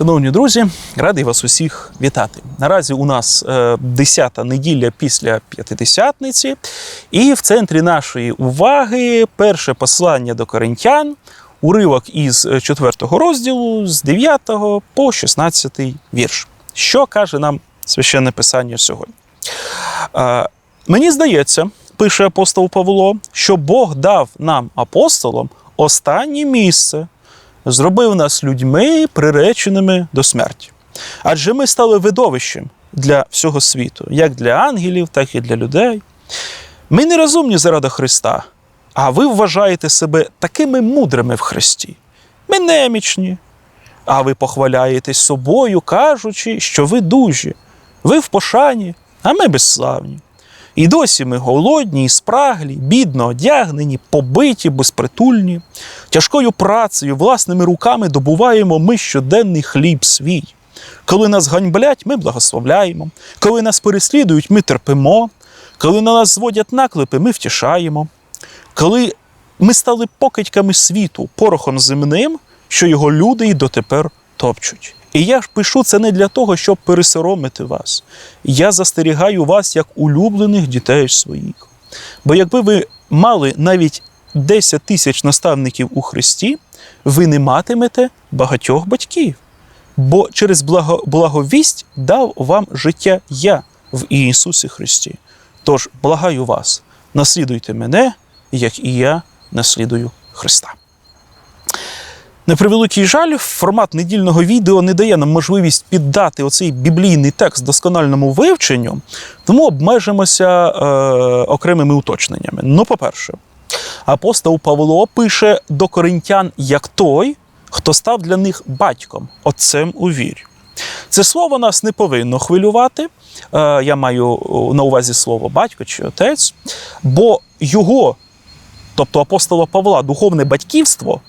Шановні друзі, радий вас усіх вітати. Наразі у нас е, 10-та неділя після п'ятидесятниці, і в центрі нашої уваги перше послання до коринтян, уривок із 4 розділу з 9 по 16 вірш. Що каже нам священне писання сьогодні? Е, Мені здається, пише апостол Павло, що Бог дав нам, апостолам, останнє місце, зробив нас людьми, приреченими до смерті. Адже ми стали видовищем для всього світу, як для ангелів, так і для людей. Ми не розумні заради Христа, а ви вважаєте себе такими мудрими в Христі. Ми немічні, а ви похваляєтесь собою, кажучи, що ви дужі, ви в пошані, а ми безславні. І досі ми голодні і спраглі, бідно одягнені, побиті, безпритульні. Тяжкою працею, власними руками добуваємо ми щоденний хліб свій. Коли нас ганьблять, ми благословляємо. Коли нас переслідують, ми терпимо. Коли на нас зводять наклепи, ми втішаємо. Коли ми стали покидьками світу, порохом земним, що його люди й дотепер топчуть. І я пишу це не для того, щоб пересоромити вас. Я застерігаю вас як улюблених дітей своїх. Бо якби ви мали навіть 10 тисяч наставників у Христі, ви не матимете багатьох батьків. Бо через благо, благовість дав вам життя я в Ісусі Христі. Тож благаю вас, наслідуйте мене, як і я наслідую Христа. На превеликий жаль, формат недільного відео не дає нам можливість піддати оцей біблійний текст доскональному вивченню, тому обмежимося е, окремими уточненнями. Ну, по-перше, апостол Павло пише до коринтян як той, хто став для них батьком, отцем у вірі. Це слово нас не повинно хвилювати. Е, я маю на увазі слово батько чи отець, бо його, тобто апостола Павла, духовне батьківство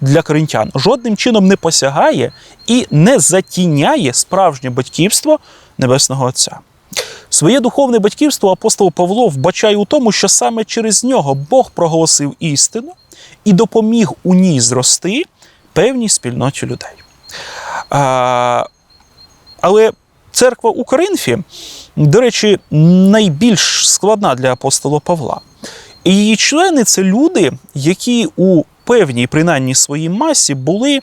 для коринтян жодним чином не посягає і не затіняє справжнє батьківство Небесного Отця. Своє духовне батьківство апостол Павло вбачає у тому, що саме через нього Бог проголосив істину і допоміг у ній зрости певній спільноті людей. А, але церква у Коринфі, до речі, найбільш складна для апостола Павла. І її члени це люди, які у певній, принаймні своїй масі, були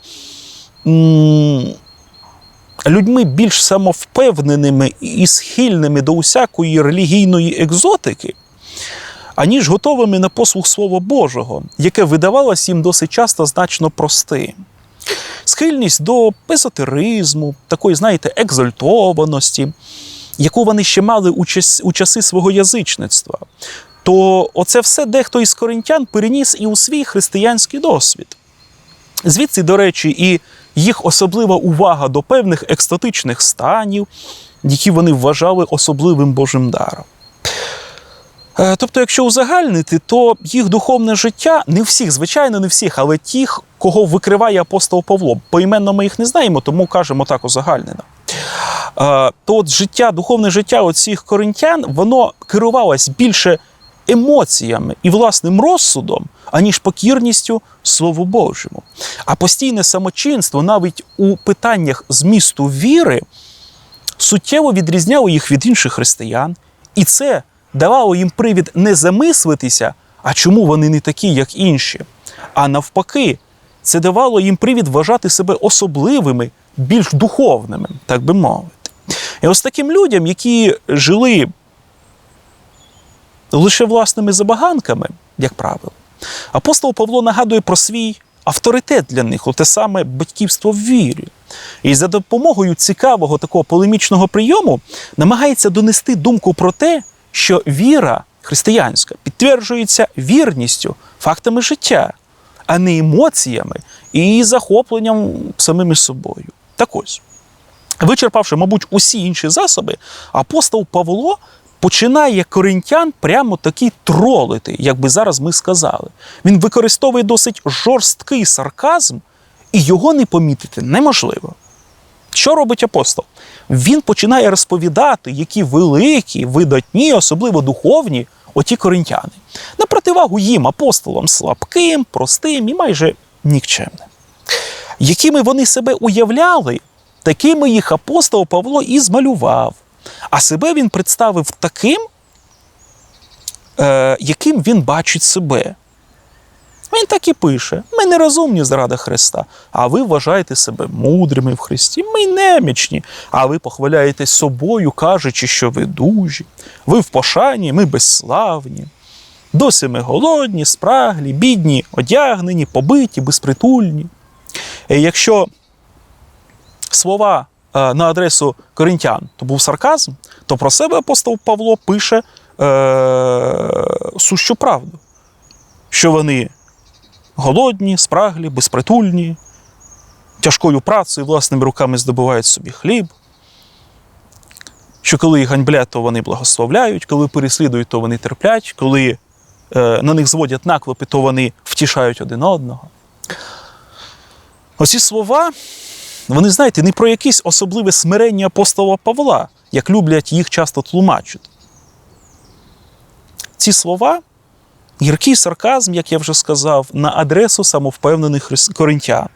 людьми більш самовпевненими і схильними до усякої релігійної екзотики, аніж готовими на послуг Слова Божого, яке видавалось їм досить часто значно простим. Схильність до езотеризму, такої, знаєте, екзальтованості, яку вони ще мали у часи свого язичництва то оце все дехто із коринтян переніс і у свій християнський досвід. Звідси, до речі, і їх особлива увага до певних екстатичних станів, які вони вважали особливим Божим даром. Е, Тобто, якщо узагальнити, то їх духовне життя не всіх, звичайно, не всіх, але тих, кого викриває апостол Павло. Поіменно ми їх не знаємо, тому кажемо так узагальнено. Е, То от життя, духовне життя оцих коринтян, воно керувалось більше емоціями і власним розсудом, аніж покірністю Слову Божому. А постійне самочинство навіть у питаннях змісту віри суттєво відрізняло їх від інших християн, і це давало їм привід не замислитися, а чому вони не такі, як інші. А навпаки, це давало їм привід вважати себе особливими, більш духовними, так би мовити. І ось таким людям, які жили лише власними забаганками, як правило, апостол Павло нагадує про свій авторитет для них, те саме батьківство в вірі. І за допомогою цікавого такого полемічного прийому намагається донести думку про те, що віра християнська підтверджується вірністю, фактами життя, а не емоціями і захопленням самими собою. Так ось, вичерпавши, мабуть, усі інші засоби, апостол Павло починає коринтян прямо таки тролити, як би зараз ми сказали. Він використовує досить жорсткий сарказм, і його не помітити неможливо. Що робить апостол? Він починає розповідати, які великі, видатні, особливо духовні, оті коринтяни. На противагу їм, апостолам, слабким, простим і майже нікчемним. Якими вони себе уявляли, Такими їх апостол Павло і змалював. А себе він представив таким, е, яким він бачить себе. Він так і пише: ми не розумні заради Христа, а ви вважаєте себе мудрими в Христі. Ми немічні, а ви похваляєтесь собою, кажучи, що ви дужі. Ви в пошані, ми безславні. Досі ми голодні, спраглі, бідні, одягнені, побиті, безпритульні. І якщо слова е, на адресу коринтян то був сарказм, то про себе апостол Павло пише е, сущу правду, що вони голодні, спраглі, безпритульні, тяжкою працею власними руками здобувають собі хліб. Що коли ганьблять, то вони благословляють, коли переслідують, то вони терплять, коли е, на них зводять наклепи, то вони втішають один одного. Оці слова, вони, знаєте, не про якесь особливе смирення апостола Павла, як люблять їх часто тлумачити. Ці слова гіркий сарказм, як я вже сказав, на адресу самовпевнених коринтян,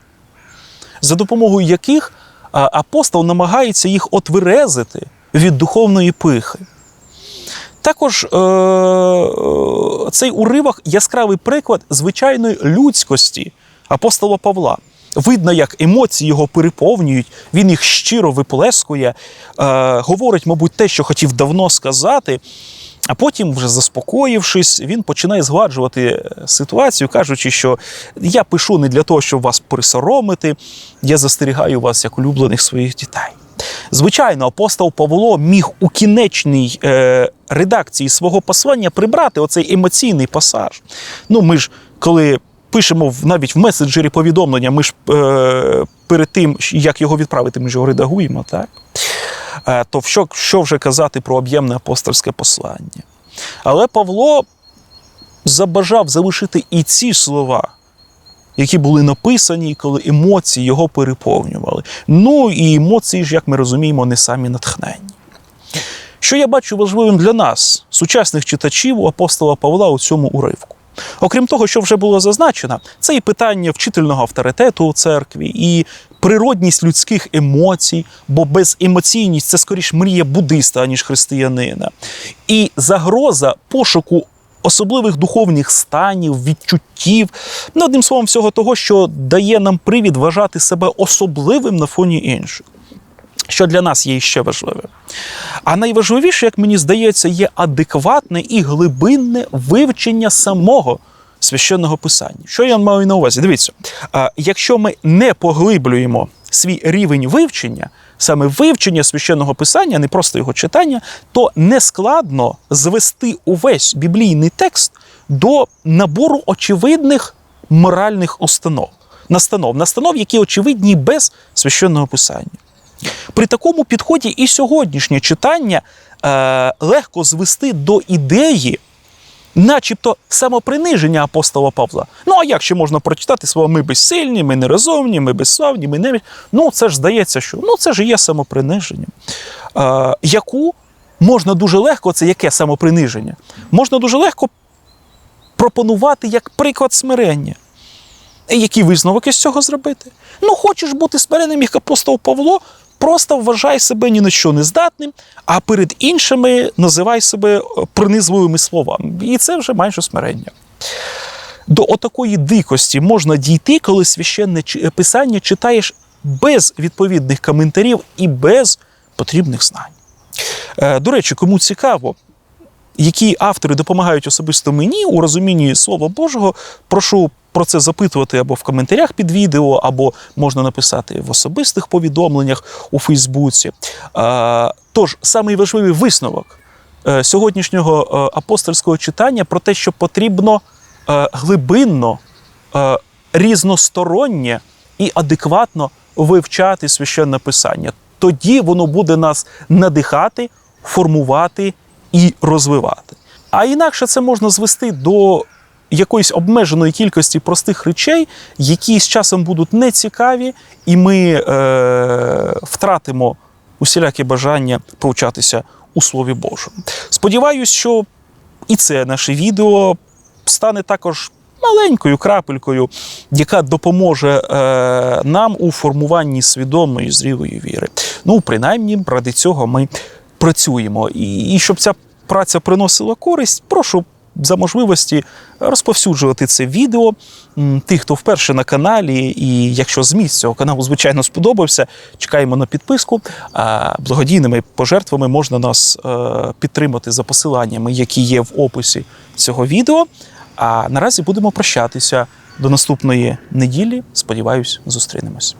за допомогою яких апостол намагається їх отверезити від духовної пихи. Також е, цей уривок яскравий приклад звичайної людськості апостола Павла. Видно, як емоції його переповнюють, він їх щиро виплескує, е- говорить, мабуть, те, що хотів давно сказати, а потім, вже заспокоївшись, він починає згладжувати е, ситуацію, кажучи, що я пишу не для того, щоб вас присоромити, я застерігаю вас як улюблених своїх дітей. Звичайно, апостол Павло міг у кінечній е, редакції свого послання прибрати оцей емоційний пасаж. Ну, ми ж, коли пишемо навіть в меседжері повідомлення, ми ж е, перед тим, як його відправити, ми ж його редагуємо, так? Е, то що, що вже казати про об'ємне апостольське послання? Але Павло забажав залишити і ці слова, які були написані, коли емоції його переповнювали. Ну і емоції ж, як ми розуміємо, не самі натхненні. Що я бачу важливим для нас, сучасних читачів у апостола Павла у цьому уривку? Окрім того, що вже було зазначено, це і питання вчительного авторитету у церкві, і природність людських емоцій, бо беземоційність це скоріш мрія буддиста, аніж християнина, і загроза пошуку особливих духовних станів, відчуттів, ну, одним словом, всього того, що дає нам привід вважати себе особливим на фоні інших. Що для нас є ще важливе. А найважливіше, як мені здається, є адекватне і глибинне вивчення самого священного писання. Що я маю на увазі? Дивіться, якщо ми не поглиблюємо свій рівень вивчення, саме вивчення священного писання, не просто його читання, то нескладно звести увесь біблійний текст до набору очевидних моральних установ, настанов, настанов, які очевидні без священного писання. При такому підході і сьогоднішнє читання е, легко звести до ідеї, начебто самоприниження апостола Павла. Ну а як ще можна прочитати слово ми безсильні, ми нерозумні, ми безславні, ми не. Ну це ж здається, що ну це ж є самоприниження, е, яку можна дуже легко, це яке самоприниження? Можна дуже легко пропонувати як приклад смирення. І Який висновок із цього зробити? Ну, хочеш бути смиренним, як апостол Павло, просто вважай себе ні на що не здатним, а перед іншими називай себе е, принизливими словами. І це вже майже смирення. До отакої дикості можна дійти, коли священне писання читаєш без відповідних коментарів і без потрібних знань. Е, До речі, кому цікаво, які автори допомагають особисто мені у розумінні Слова Божого, прошу про це запитувати або в коментарях під відео, або можна написати в особистих повідомленнях у Фейсбуці. Тож, самий важливий висновок е, сьогоднішнього е, апостольського читання про те, що потрібно е, глибинно, різностороннє і адекватно вивчати священне писання. Тоді воно буде нас надихати, формувати і розвивати. А інакше це можна звести до якоїсь обмеженої кількості простих речей, які з часом будуть нецікаві, і ми е, втратимо усіляке бажання повчатися у Слові Божому. Сподіваюсь, що і це наше відео стане також маленькою крапелькою, яка допоможе е, нам у формуванні свідомої зрілої віри. Ну, принаймні, ради цього ми працюємо. І, і щоб ця праця приносила користь, прошу за можливості розповсюджувати це відео. Тих, хто вперше на каналі, і якщо зміст цього каналу, звичайно, сподобався, чекаємо на підписку. А благодійними пожертвами можна нас е, підтримати за посиланнями, які є в описі цього відео. А наразі будемо прощатися до наступної неділі. Сподіваюсь, зустрінемось.